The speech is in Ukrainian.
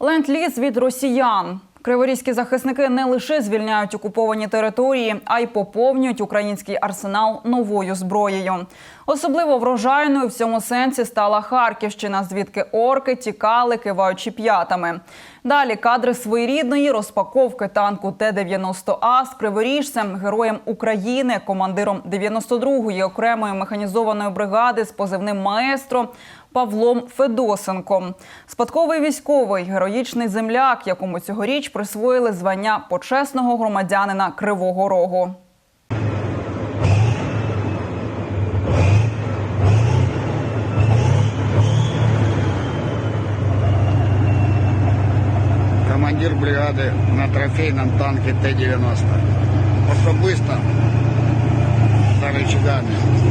Ленд-ліз від росіян. Криворізькі захисники не лише звільняють окуповані території, а й поповнюють український арсенал новою зброєю. Особливо врожайною в цьому сенсі стала Харківщина, звідки орки тікали, киваючи п'ятами. Далі кадри своєрідної розпаковки танку Т-90А з криворіжцем, героєм України, командиром 92-ї окремої механізованої бригади з позивним маестро Павлом Федосенком. Спадковий військовий, героїчний земляк, якому цьогоріч присвоїли звання почесного громадянина Кривого Рогу. командир бригады на трофейном танке Т-90. Особисто за рычагами